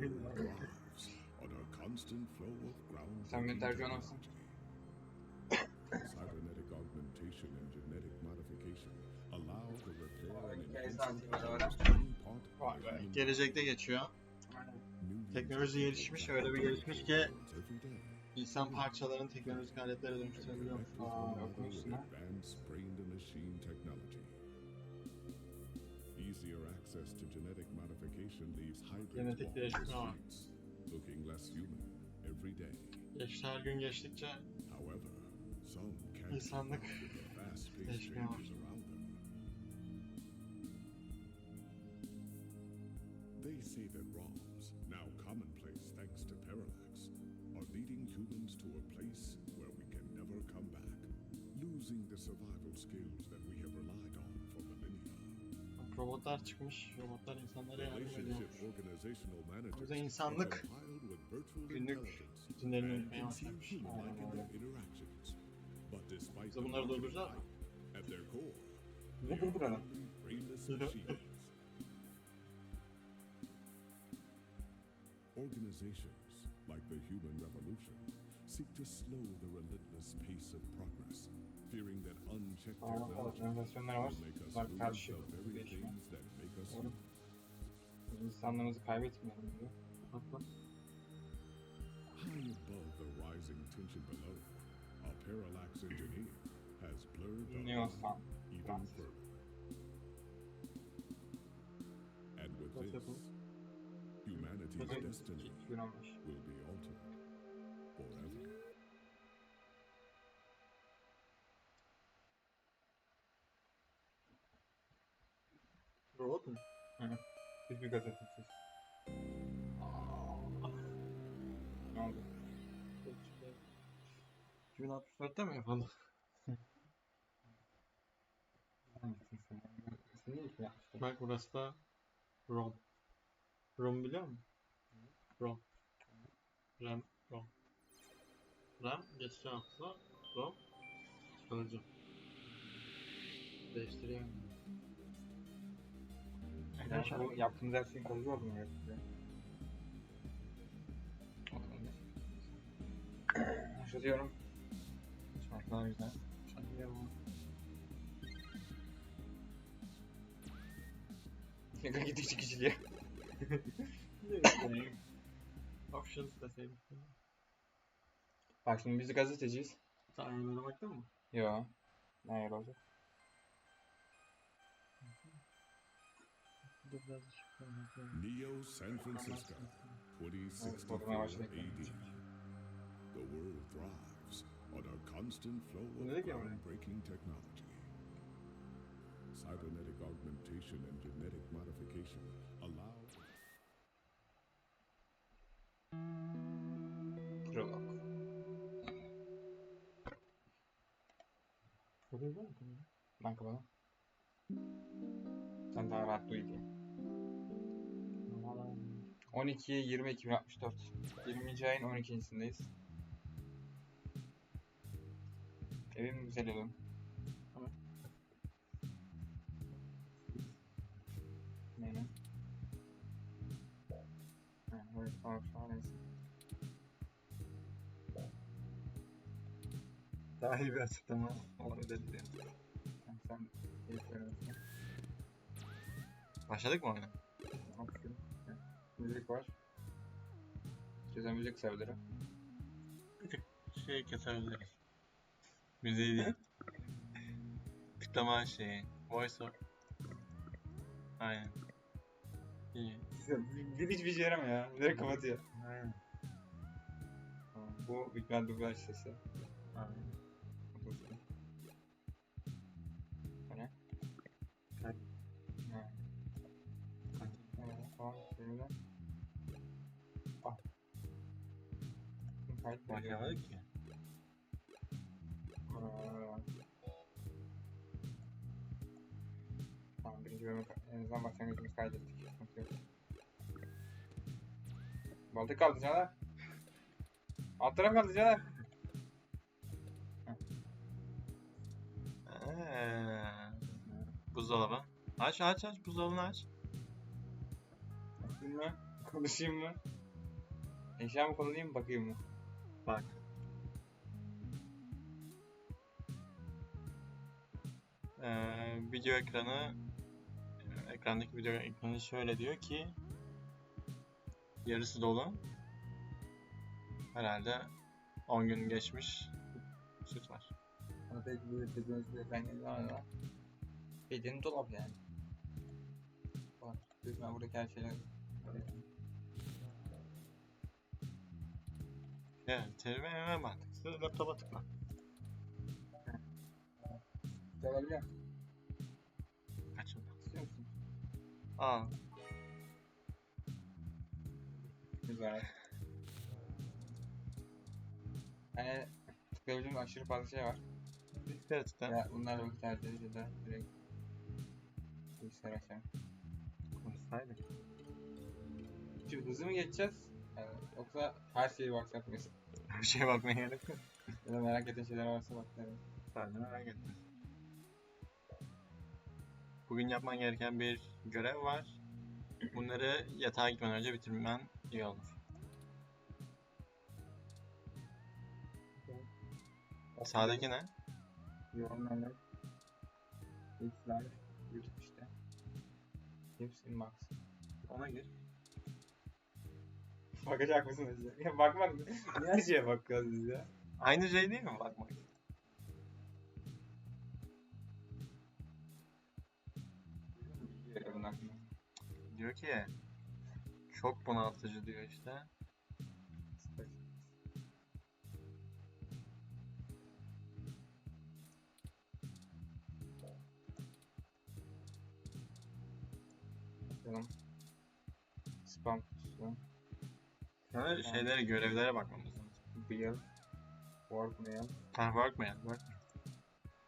Sen beni tercih edersin. Cybernetic augmentation and genetic modification allow the repair and enhancement Gelecekte geçiyor. Teknoloji gelişmiş, öyle bir gelişmiş ki insan parçalarını teknolojik aletlere dönüştürebiliyormuş. Aa, access to genetic modification leaves hybrids Genetik walking var. looking less human every day. Yaş her gün geçtikçe However, some can't İnsanlık keep up with the fast-paced değişmeye changes around them. They say that ROMs, now commonplace thanks to Parallax, are leading humans to a place where we can never come back, losing the survival skills that we have relied on for millennia. Robotlar çıkmış. Robotlar insanlara yardım ediyor. Managers yüzden insanlık günlük can seem başlamış. human-like in their interactions. But despite Biz de the bunları mı? core, Ne hı. machines. Organizations like the Human Revolution seek to slow the relentless pace of progress, fearing that unchecked technology will make us lose the very things that make us Doğru. human. Biz insanlığımızı kaybetmeyelim diyor. High above the rising tension below, a parallax engineer has blurred the line even further. And with this, humanity's destiny 2015. will be Robot mu? Biz bir gazeteciyiz. Ne oldu? 2064'te mi yapalım? Hangisin sen? Sen değil ki yapmıştın. Bak burası da ROM. ROM biliyor musun? ROM. RAM, ROM. RAM geçici hafıza, ROM kalıcı. Değiştireyim. Yani bu yaptığımız her şeyin kalıcı olduğunu gösteriyor. Başlatıyorum. Şarkılar güzel. Şaka gidişi kişiliği. Options deseydik. Bak şimdi biz gazeteciyiz. Sen ayarlara baktın mı? Yo. Ne yer olacak? Neo San Francisco, 2064 AD. The world thrives on a constant flow of dedik ya oraya? groundbreaking technology. Cybernetic augmentation and genetic modification allow Prolog. Kapıyı var mı? Ben kapadım. Sen daha rahat duy diye. 12 20 2064. 20. ayın 12.sindeyiz. Evim güzel evim. Tamam. Benim. Ha, evet, tamam, şu. Daha iyi bir açıklama olabilir iyi söylüyorsun. Başladık mı oyuna? Müzik var. Güzel müzik severim. Şey kesebiliriz. Müziği değil. Tıklama şeyi. Voice over. Aynen. İyi. Bir hiçbir şey yaramıyor ya. Direkt kapatıyor. Aynen. Bu Big Bang dublaj sesi. Aynen. Tamam, şimdi. Ah. Ya. Başlamadık ki. Tamam birinci bölümü en azından başlangıcımızı kaydettik. Balta kaldı Caner. Alt taraf kaldı Caner. Buzdolabı. Aç aç aç buzdolabını aç. Konuşayım mı? Konuşayım mı? Eşya mı konulayım mı bakayım mı? Bak. Ee, video ekranı ekrandaki video ekranı şöyle diyor ki yarısı dolu. Herhalde 10 gün geçmiş süt var. Bana pek bir dediğiniz bir ben ama Bildiğin dolap yani. Bak, ben buradaki her şeyleri Evet, TV'ye mantıklı. Laptopa tıkla. Alabiliyor Kaçın. İstiyor musun? Aa, Güzel. Hani tıklayabildiğim aşırı fazla şey var. bilgisayara tıkla. Ya bunlarla vakit harcarız ya da direkt bilgisayar açarım. Konuşsaydık. Şimdi hızlı mı geçeceğiz? Yani yoksa her şeyi WhatsApp mıyız? Bir şeye bakmaya gerek yok. Ya da merak ettiğin şeyler varsa bak derim. Sadece merak ettim. Bugün yapman gereken bir görev var. Bunları yatağa gitmeden önce bitirmen iyi olur. Sağdaki ne? Yorumlarla X'ler YouTube işte. Tips Inbox. Ona gir. Bakacak mısın Ece? Ya bakmak Niye her şeye bakıyoruz biz ya? Aynı şey değil mi bakmak? Hakkında. Diyor ki çok bunaltıcı diyor işte. Bakalım. Spam kutusu. Sana şeylere, görevlere bakmamız lazım. Bill. Work mail. Ha bakmayan, bak.